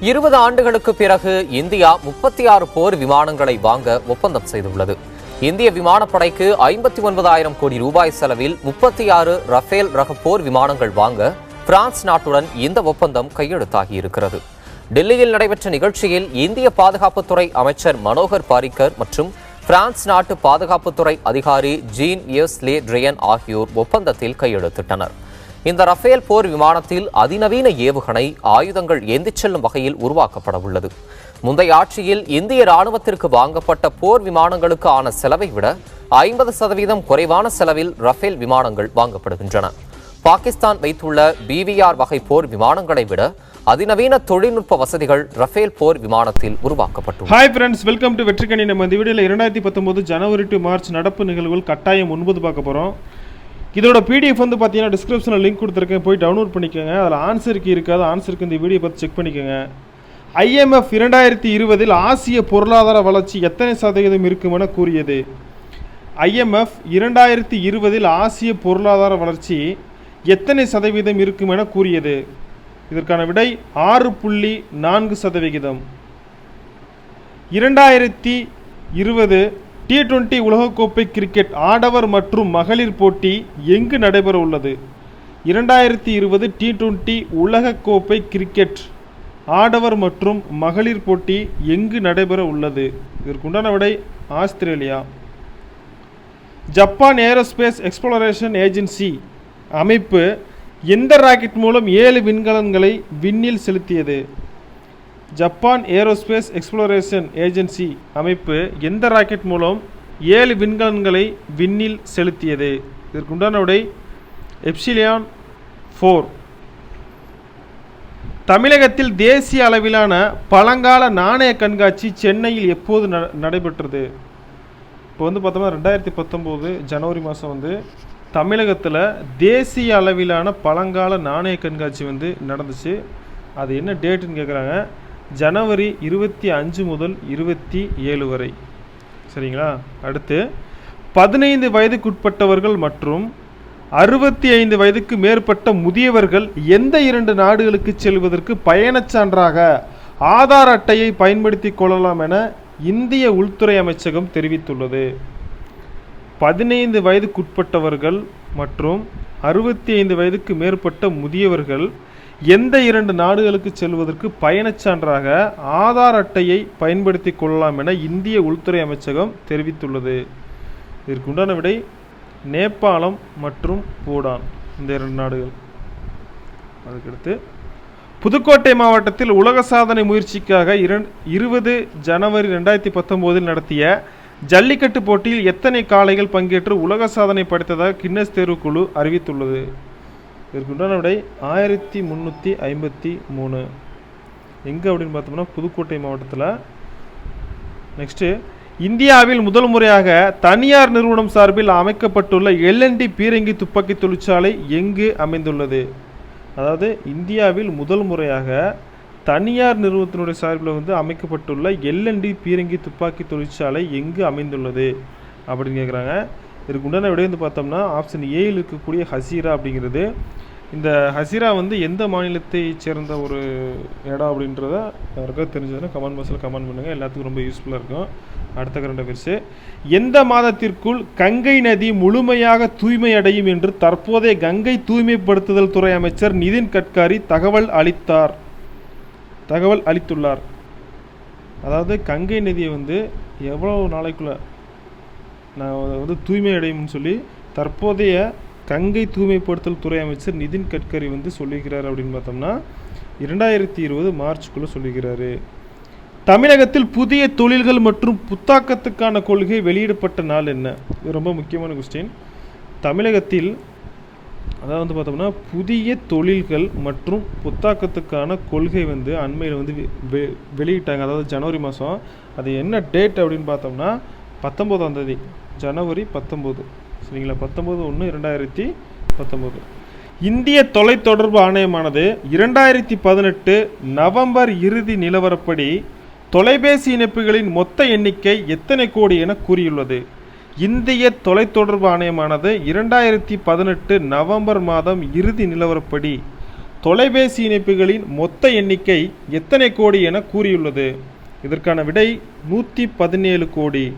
இருபது ஆண்டுகளுக்கு பிறகு இந்தியா முப்பத்தி ஆறு போர் விமானங்களை வாங்க ஒப்பந்தம் செய்துள்ளது. இந்திய விமானப்படைக்கு ஐம்பத்தி ஒன்பதாயிரம் கோடி ரூபாய் செலவில் முப்பத்தி ஆறு ரஃபேல் ரக போர் விமானங்கள் வாங்க பிரான்ஸ் நாட்டுடன் இந்த ஒப்பந்தம் கையெழுத்தாகி இருக்கிறது டெல்லியில் நடைபெற்ற நிகழ்ச்சியில் இந்திய பாதுகாப்புத்துறை அமைச்சர் மனோகர் பாரிக்கர் மற்றும் பிரான்ஸ் நாட்டு பாதுகாப்புத்துறை அதிகாரி ஜீன் எஸ் லே ட்ரியன் ஆகியோர் ஒப்பந்தத்தில் கையெழுத்திட்டனர். இந்த ரஃபேல் போர் விமானத்தில் அதிநவீன ஏவுகணை ஆயுதங்கள் ஏந்திச் செல்லும் வகையில் உருவாக்கப்பட உள்ளது. முந்தைய ஆட்சியில் இந்திய ராணுவத்திற்கு வாங்கப்பட்ட போர் விமானங்களுக்கு ஆன செலவை விட ஐம்பது சதவீதம் குறைவான செலவில் ரஃபேல் விமானங்கள் வாங்கப்படுகின்றன. பாகிஸ்தான் வைத்துள்ள பிவிஆர் வகை போர் விமானங்களை விட அதிநவீன தொழில்நுட்ப வசதிகள் ரஃபேல் போர் விமானத்தில் உருவாக்கப்பட்டுள்ளன. Hi friends welcome to Vetrikkani நம்ம இந்த வீடியோவில் இரண்டாயிரத்தி பத்தொன்பது ஜனவரி டு மார்ச் நடப்பு நிகழ்வுகள் கட்டாயம் ஒன்பது பார்க்க போகிறோம் இதோட பிடிஎஃப் வந்து பார்த்தீங்கன்னா டிஸ்கிரிப்ஷனில் லிங்க் கொடுத்துருக்கேன். போய் டவுன்லோட் பண்ணிக்கோங்க. அதில் ஆன்சருக்கு இருக்காது. ஆன்சருக்கு இந்த வீடியோ பார்த்து செக் பண்ணிக்கோங்க. ஐஎம்எஃப் இரண்டாயிரத்தி இருபதில் ஆசிய பொருளாதார வளர்ச்சி எத்தனை சதவீதம் இருக்கும் என கூறியது ஐஎம்எஃப் இரண்டாயிரத்தி இருபதில் ஆசிய பொருளாதார வளர்ச்சி எத்தனை சதவீதம் இருக்கும் என கூறியது. இதற்கான விடை ஆறு புள்ளி நான்கு சதவிகிதம். இரண்டாயிரத்தி இருபது டி டுவெண்ட்டி உலகக்கோப்பை கிரிக்கெட் ஆடவர் மற்றும் மகளிர் போட்டி எங்கு நடைபெற உள்ளது இரண்டாயிரத்தி இருபது டி டுவெண்ட்டி உலகக்கோப்பை கிரிக்கெட் ஆடவர் மற்றும் மகளிர் போட்டி எங்கு நடைபெற உள்ளது இதற்குண்டான விடை Australia. Japan aerospace exploration agency அமைப்பு எந்த ராக்கெட் மூலம் ஏழு விண்கலன்களை விண்ணில் செலுத்தியது? ஜப்பான் ஏரோஸ்பேஸ் எக்ஸ்ப்ளோரேஷன் ஏஜென்சி அமைப்பு எந்த ராக்கெட் மூலம் ஏழு விண்கலன்களை விண்ணில் செலுத்தியது? இதற்குண்டான உடை எப்சிலியான் ஃபோர். தமிழகத்தில் தேசிய அளவிலான பழங்கால நாணய கண்காட்சி சென்னையில் எப்போது நடைபெற்றது? இப்போ வந்து பார்த்தோம்னா ரெண்டாயிரத்தி பத்தொம்போது ஜனவரி மாதம் வந்து தமிழகத்தில் தேசிய அளவிலான பழங்கால நாணய கண்காட்சி வந்து நடந்துச்சு. அது என்ன டேட்டுன்னு கேட்குறாங்க ஜனவரி இருபத்தி அஞ்சு முதல் இருபத்தி ஏழு வரை. சரிங்களா? அடுத்து பதினைந்து வயதுக்குட்பட்டவர்கள் மற்றும் அறுபத்தி ஐந்து வயதுக்கு மேற்பட்ட முதியவர்கள் எந்த இரண்டு நாடுகளுக்கு செல்வதற்கு பயணச் சான்றாக ஆதார் அட்டையை பயன்படுத்தி கொள்ளலாம் என இந்திய உள்துறை அமைச்சகம் தெரிவித்துள்ளது. பதினைந்து வயதுக்குட்பட்டவர்கள் மற்றும் அறுபத்தி ஐந்து வயதுக்கு மேற்பட்ட முதியவர்கள் எந்த இரண்டு நாடுகளுக்கு செல்வதற்கு பயணச்சான்றாக ஆதார் அட்டையை பயன்படுத்தி கொள்ளலாம் என இந்திய உள்துறை அமைச்சகம் தெரிவித்துள்ளது. இதற்குண்டான விடை நேபாளம் மற்றும் பூடான் இந்த இரண்டு நாடுகள். அதுக்கடுத்து புதுக்கோட்டை மாவட்டத்தில் உலக சாதனை முயற்சிக்காக இரண் இருபது ஜனவரி ரெண்டாயிரத்தி பத்தொம்போதில் நடத்திய ஜல்லிக்கட்டு போட்டியில் எத்தனை காளைகள் பங்கேற்று உலக சாதனை படைத்ததாக கின்னஸ் தேர்வுக்குழு அறிவித்துள்ளது. இதற்குண்டான விடை ஆயிரத்தி முந்நூற்றி ஐம்பத்தி மூணு. எங்கே அப்படின்னு பார்த்தோம்னா புதுக்கோட்டை மாவட்டத்தில். நெக்ஸ்ட்டு இந்தியாவில் முதல் முறையாக தனியார் நிறுவனம் சார்பில் அமைக்கப்பட்டுள்ள எல்என்டி பீரங்கி துப்பாக்கி தொழிற்சாலை எங்கு அமைந்துள்ளது? அதாவது இந்தியாவில் முதல் முறையாக தனியார் நிறுவனத்தினுடைய சார்பில் வந்து அமைக்கப்பட்டுள்ள எல்என்டி பீரங்கி துப்பாக்கி தொழிற்சாலை எங்கு அமைந்துள்ளது? அப்படின்னு கேட்குறாங்க இதுக்கு உண்டான விடை வந்து பார்த்தோம்னா ஆப்ஷன் ஏயில் இருக்கக்கூடிய ஹசீரா அப்படிங்கிறது. இந்த ஹசீரா வந்து எந்த மாநிலத்தை சேர்ந்த ஒரு இடம் அப்படின்றத யாருக்கும் தெரிஞ்சதுன்னா கமெண்ட் பாக்ஸில் கமெண்ட் பண்ணுங்கள் எல்லாத்துக்கும் ரொம்ப யூஸ்ஃபுல்லாக இருக்கும். அடுத்த கரண்ட் அஃபேர்ஸு எந்த மாதத்திற்குள் கங்கை நதி முழுமையாக தூய்மை அடையும் என்று தற்போதைய கங்கை தூய்மைப்படுத்துதல் துறை அமைச்சர் நிதின் கட்காரி தகவல் அளித்தார். தகவல் அளித்துள்ளார். அதாவது கங்கை நதியை வந்து எவ்வளோ நாளைக்குள்ளே நான் வந்து தூய்மை அடையும்னு சொல்லி தற்போதைய கங்கை தூய்மைப்படுத்தல் துறை அமைச்சர் நிதின் கட்கரி வந்து சொல்லிக்கிறார் அப்படின்னு பார்த்தோம்னா இரண்டாயிரத்தி இருபது மார்ச்சுக்குள்ளே சொல்லிக்கிறாரு தமிழகத்தில் புதிய தொழில்கள் மற்றும் புத்தாக்கத்துக்கான கொள்கை வெளியிடப்பட்ட நாள் என்ன? இது ரொம்ப முக்கியமான கொஸ்டின் தமிழகத்தில் அதாவது வந்து பார்த்தோம்னா புதிய தொழில்கள் மற்றும் புத்தாக்கத்துக்கான கொள்கை வந்து அண்மையில் வந்து வெ- வெ- வெளியிட்டாங்க. அதாவது ஜனவரி மாதம் அது என்ன டேட் அப்படின்னு பார்த்தோம்னா பத்தொம்போதாம் தேதி. ஜனவரி பத்தொம்போது. சரிங்களா? பத்தொம்போது ஒன்று இரண்டாயிரத்தி பத்தொம்போது. இந்திய தொலைத்தொடர்பு ஆணையமானது இரண்டாயிரத்தி பதினெட்டு நவம்பர் இறுதி நிலவரப்படி தொலைபேசி இணைப்புகளின் மொத்த எண்ணிக்கை எத்தனை கோடி என கூறியுள்ளது. இந்திய தொலைத்தொடர்பு ஆணையமானது இரண்டாயிரத்தி பதினெட்டு நவம்பர் மாதம் இறுதி நிலவரப்படி தொலைபேசி இணைப்புகளின் மொத்த எண்ணிக்கை எத்தனை கோடி என கூறியுள்ளது. இதற்கான விடை நூற்றி பதினேழு கோடி.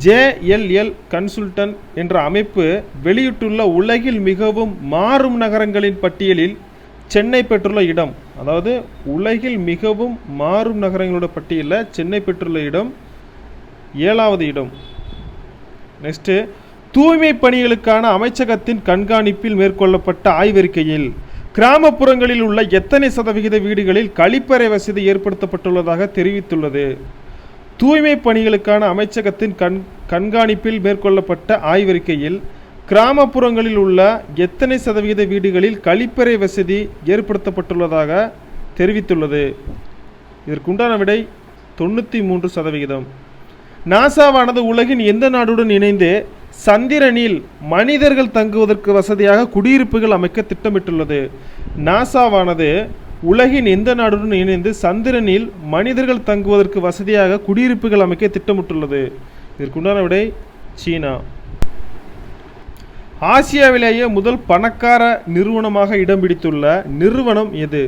ஜேஎல்எல் கன்சுல்டன் என்ற அமைப்பு வெளியிட்டுள்ள உலகில் மிகவும் மாறும் நகரங்களின் பட்டியலில் சென்னை பெற்றுள்ள இடம். அதாவது உலகில் மிகவும் மாறும் நகரங்களோட பட்டியலில் சென்னை பெற்றுள்ள இடம் ஏழாவது இடம். நெக்ஸ்ட்டு தூய்மை பணிகளுக்கான அமைச்சகத்தின் கண்காணிப்பில் மேற்கொள்ளப்பட்ட ஆய்வறிக்கையில் கிராமப்புறங்களில் உள்ள எத்தனை சதவிகித வீடுகளில் கழிப்பறை வசதி ஏற்படுத்தப்பட்டுள்ளதாக தெரிவித்துள்ளது. தூய்மை பணிகளுக்கான அமைச்சகத்தின் கண் கண்காணிப்பில் மேற்கொள்ளப்பட்ட ஆய்வறிக்கையில் கிராமப்புறங்களில் உள்ள எத்தனை சதவிகித வீடுகளில் கழிப்பறை வசதி ஏற்படுத்தப்பட்டுள்ளதாக தெரிவித்துள்ளது. இதற்குண்டான விடை தொண்ணூற்றி மூன்று சதவிகிதம். நாசாவானது உலகின் எந்த நாடுடன் இணைந்து சந்திரனில் மனிதர்கள் தங்குவதற்கு வசதியாக குடியிருப்புகள் அமைக்க திட்டமிட்டுள்ளது. நாசாவானது உலகின் எந்த நாடுடன் இணைந்து சந்திரனில் மனிதர்கள் தங்குவதற்கு வசதியாக குடியிருப்புகள் அமைக்க திட்டமிட்டுள்ளது. இதற்குண்டான விடை சீனா. ஆசியாவிலேயே முதல் பணக்கார நிறுவனமாக இடம் பிடித்துள்ள நிறுவனம் எது?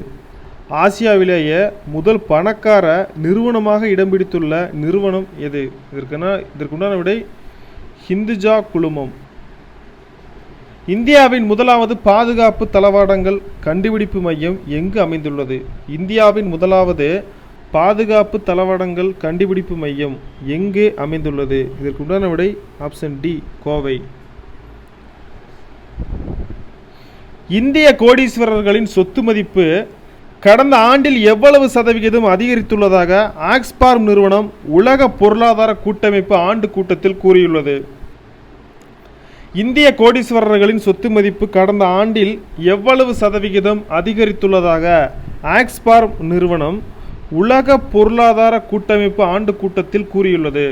ஆசியாவிலேயே முதல் பணக்கார நிறுவனமாக இடம் பிடித்துள்ள நிறுவனம் எது? இதற்கான இதற்குண்டான விடை ஹிந்துஜா குழுமம். இந்தியாவின் முதலாவது பாதுகாப்பு தளவாடங்கள் கண்டுபிடிப்பு மையம் எங்கு அமைந்துள்ளது? இந்தியாவின் முதலாவது பாதுகாப்பு தளவாடங்கள் கண்டுபிடிப்பு மையம் எங்கு அமைந்துள்ளது? இதற்குண்டான விடை ஆப்ஷன் டி கோவை. இந்திய கோடீஸ்வரர்களின் சொத்து மதிப்பு கடந்த ஆண்டில் எவ்வளவு சதவிகிதம் அதிகரித்துள்ளதாக ஆக்ஸ்பார்ம் நிறுவனம் உலக பொருளாதார கூட்டமைப்பு ஆண்டு கூட்டத்தில் கூறியுள்ளது. இந்திய கோடீஸ்வரர்களின் சொத்து மதிப்பு கடந்த ஆண்டில் எவ்வளவு சதவிகிதம் அதிகரித்துள்ளதாக ஆக்ஸ்பார்ம் நிறுவனம் உலக பொருளாதார கூட்டமைப்பு ஆண்டு கூட்டத்தில் கூறியுள்ளது.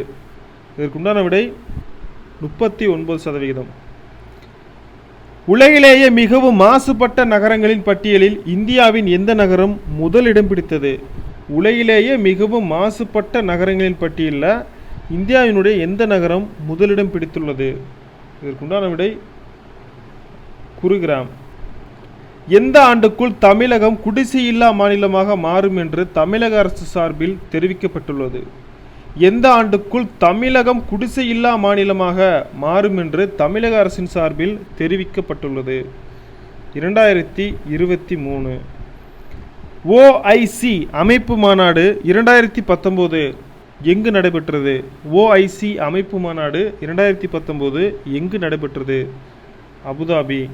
இதற்குண்டான விடை முப்பத்தி ஒன்பது சதவிகிதம். உலகிலேயே மிகவும் மாசுபட்ட நகரங்களின் பட்டியலில் இந்தியாவின் எந்த நகரம் முதலிடம் பிடித்தது? உலகிலேயே மிகவும் மாசுபட்ட நகரங்களின் பட்டியலில் இந்தியாவினுடைய எந்த நகரம் முதலிடம் பிடித்துள்ளது? இதற்குண்டான விடை குருகிராம். எந்த ஆண்டுக்குள் தமிழகம் குடிசையில்லா மாநிலமாக மாறும் என்று தமிழக அரசு சார்பில் தெரிவிக்கப்பட்டுள்ளது. எந்த ஆண்டுக்குள் தமிழகம் குடிசையில்லா மாநிலமாக மாறும் என்று தமிழக அரசின் சார்பில் தெரிவிக்கப்பட்டுள்ளது. இரண்டாயிரத்தி இருபத்தி மூணு. ஓஐசி அமைப்பு மாநாடு இரண்டாயிரத்தி பத்தொம்போது எங்கு நடைபெற்றது? ஓஐசி அமைப்பு மாநாடு இரண்டாயிரத்தி பத்தொம்போது எங்கு நடைபெற்றது? அபுதாபி.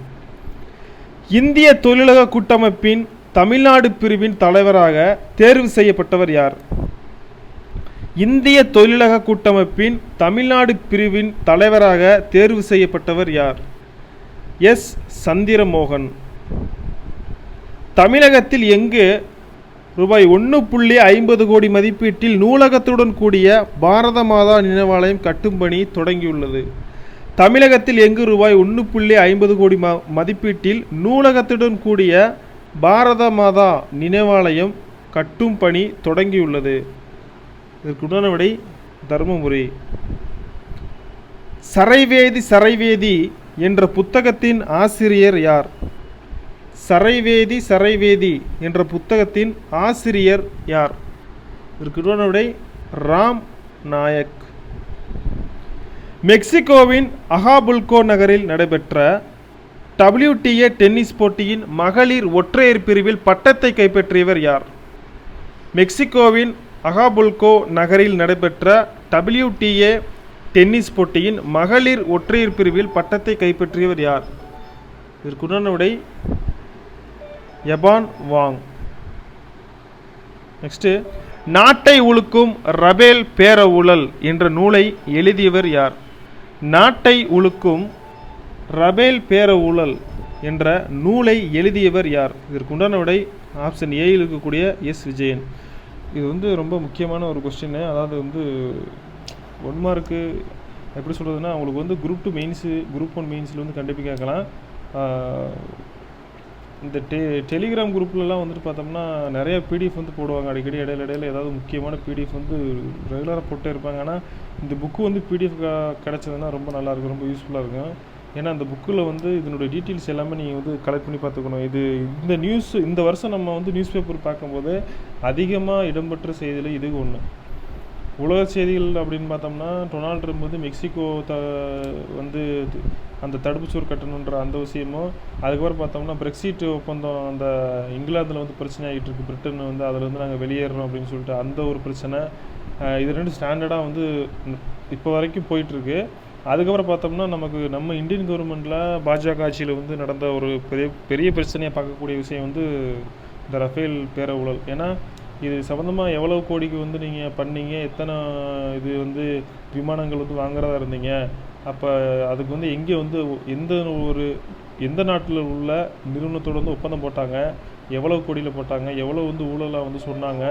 இந்திய தொழிலக கூட்டமைப்பின் தமிழ்நாடு பிரிவின் தலைவராக தேர்வு செய்யப்பட்டவர் யார்? இந்திய தொழிலக கூட்டமைப்பின் தமிழ்நாடு பிரிவின் தலைவராக தேர்வு செய்யப்பட்டவர் யார்? எஸ். சந்திரமோகன். தமிழகத்தில் எங்கு ரூபாய் ஒன்று புள்ளி ஐம்பது கோடி மதிப்பீட்டில் நூலகத்துடன் கூடிய பாரத மாதா நினைவாலயம் கட்டும் பணி தொடங்கியுள்ளது. தமிழகத்தில் எங்கு ரூபாய் ஒன்று புள்ளி ஐம்பது கோடி ம மதிப்பீட்டில் நூலகத்துடன் கூடிய பாரத மாதா நினைவாலயம் கட்டும் பணி தொடங்கியுள்ளது. இதற்குண்டான விடை தருமபுரி. சரைவேதி சரைவேதி என்ற புத்தகத்தின் ஆசிரியர் யார்? சரைவேதி சரைவேதி என்ற புத்தகத்தின் ஆசிரியர் யார்? இதற்குண்டான விடை ராம் நாயக். மெக்சிகோவின் அகாபுல்கோ நகரில் நடைபெற்ற டபிள்யூடிஏ டென்னிஸ் போட்டியின் மகளிர் ஒற்றையர் பிரிவில் பட்டத்தை கைப்பற்றியவர் யார்? மெக்சிகோவின் அகாபுல்கோ நகரில் நடைபெற்ற டபிள்யூடிஏ டென்னிஸ் போட்டியின் மகளிர் ஒற்றையர் பிரிவில் பட்டத்தை கைப்பற்றியவர் யார்? இதற்குடனுடைய எபான் வாங். நெக்ஸ்ட்டு நாட்டை உழுக்கும் ரபேல் பேர ஊழல் என்ற நூலை எழுதியவர் யார்? நாட்டை உழுக்கும் ரபேல் பேர ஊழல் என்ற நூலை எழுதியவர் யார்? இதற்குண்டான விடை ஆப்ஷன் ஏயில் இருக்கக்கூடிய எஸ் விஜயன். இது வந்து ரொம்ப முக்கியமான ஒரு கொஸ்டின் அதாவது வந்து ஒன் மார்க்கு எப்படி சொல்கிறதுனா அவங்களுக்கு வந்து group two mains group one மெயின்ஸில் வந்து கண்டிப்பாக கேட்கலாம். இந்த டெ டெலிகிராம் குரூப்லலாம் வந்துட்டு பார்த்தோம்னா நிறைய பிடிஎஃப் வந்து போடுவாங்க. அடிக்கடி இடையில இடையில ஏதாவது முக்கியமான பிடிஎஃப் வந்து ரெகுலராக போட்டே இருப்பாங்க. ஆனால் இந்த புக்கு வந்து பிடிஎஃப் கிடச்சதுன்னா ரொம்ப நல்லாயிருக்கும் ரொம்ப யூஸ்ஃபுல்லாக இருக்கும். ஏன்னா அந்த புக்கில் வந்து இதனுடைய டீட்டெயில்ஸ் எல்லாமே நீங்கள் வந்து கலெக்ட் பண்ணி பார்த்துக்கணும். இது இந்த நியூஸ் இந்த வருஷம் நம்ம வந்து நியூஸ் பேப்பர் பார்க்கும்போது அதிகமாக இடம்பெற்ற செய்தியில் இது ஒன்று உலக செய்திகள் அப்படின்னு பார்த்தோம்னா டொனால்ட் ட்ரம்ப் வந்து மெக்சிகோ த வந்து அந்த அந்த தடுப்புச்சுவர் கட்டணுன்ற அந்த விஷயமும் அதுக்கப்புறம் பார்த்தோம்னா பிரெக்சிட் ஒப்பந்தம் அந்த இங்கிலாந்தில் வந்து பிரச்சனை ஆகிட்டு இருக்கு. பிரிட்டன் வந்து அதில் வந்து நாங்கள் வெளியேறோம் அப்படின்னு சொல்லிட்டு அந்த ஒரு பிரச்சனை. இது ரெண்டு ஸ்டாண்டர்டாக வந்து இப்போ வரைக்கும் போயிட்டுருக்கு. அதுக்கப்புறம் பார்த்தோம்னா நமக்கு நம்ம இந்தியன் கவர்மெண்ட்டில் பாஜக ஆட்சியில் வந்து நடந்த ஒரு பெரிய பெரிய பிரச்சனையை பார்க்கக்கூடிய விஷயம் வந்து இந்த ரஃபேல் பேர ஊழல் ஏன்னா இது சம்மந்தமாக எவ்வளோ கோடிக்கு வந்து நீங்கள் பண்ணீங்க? எத்தனை இது வந்து விமானங்கள் வந்து வாங்குறதா இருந்தீங்க? அப்போ அதுக்கு வந்து எங்கே வந்து எந்த ஒரு எந்த நாட்டில் உள்ள நிறுவனத்தோட வந்து ஒப்பந்தம் போட்டாங்க? எவ்வளோ கோடியில் போட்டாங்க? எவ்வளோ வந்து ஊழலாக வந்து சொன்னாங்க?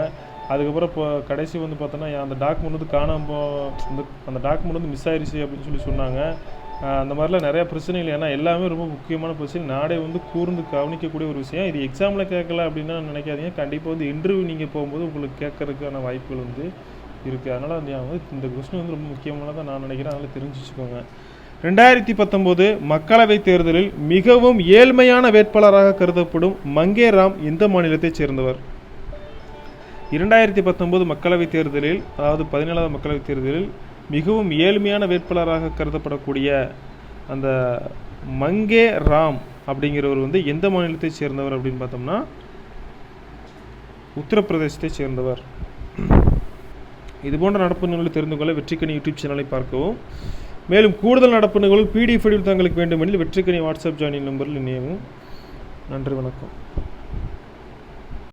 அதுக்கப்புறம் இப்போ கடைசி வந்து பார்த்தோன்னா அந்த டாக்குமெண்ட் வந்து காணாமல் அந்த அந்த டாக்குமெண்ட் வந்து மிஸ் ஆயிடுச்சு அப்படின்னு சொல்லி சொன்னாங்க. அந்த மாதிரிலாம் நிறையா பிரச்சனைகள் ஏன்னா எல்லாமே ரொம்ப முக்கியமான பிரச்சனை. நாடே வந்து கூர்ந்து கவனிக்கக்கூடிய ஒரு விஷயம். இது எக்ஸாமில் கேட்கல அப்படின்னா நினைக்காதீங்க. கண்டிப்பாக வந்து இன்டர்வியூ நீங்கள் போகும்போது உங்களுக்கு கேட்கறதுக்கான வாய்ப்புகள் வந்து இருக்குது அதனால் நீ வந்து இந்த கொஸ்டின் வந்து ரொம்ப முக்கியமானதாக நான் நினைக்கிறேன். அதனால் தெரிஞ்சு வச்சுக்கோங்க. ரெண்டாயிரத்தி பத்தொம்போது மக்களவைத் தேர்தலில் மிகவும் ஏழ்மையான வேட்பாளராக கருதப்படும் மங்கே ராம் எந்த மாநிலத்தைச் சேர்ந்தவர்? இரண்டாயிரத்தி பத்தொம்போது மக்களவைத் தேர்தலில் அதாவது பதினேழாவது மக்களவைத் தேர்தலில் மிகவும் ஏழ்மையான வேட்பாளராக கருதப்படக்கூடிய அந்த மங்கே ராம் அப்படிங்கிறவர் வந்து எந்த மாநிலத்தை சேர்ந்தவர் அப்படின்னு பார்த்தோம்னா உத்தரப்பிரதேசத்தை சேர்ந்தவர். இது போன்ற நடப்பு நிகழ்வு தெரிந்து கொள்ள வெற்றிக்கணி யூடியூப் சேனலை பார்க்கவும். மேலும் கூடுதல் நடப்பு நிகழ்வு பிடிஎஃப் தங்களுக்கு வேண்டுமெனில் வெற்றிக்கணி வாட்ஸ்அப் ஜாயின் நம்பரில் இணையவும். நன்றி வணக்கம்.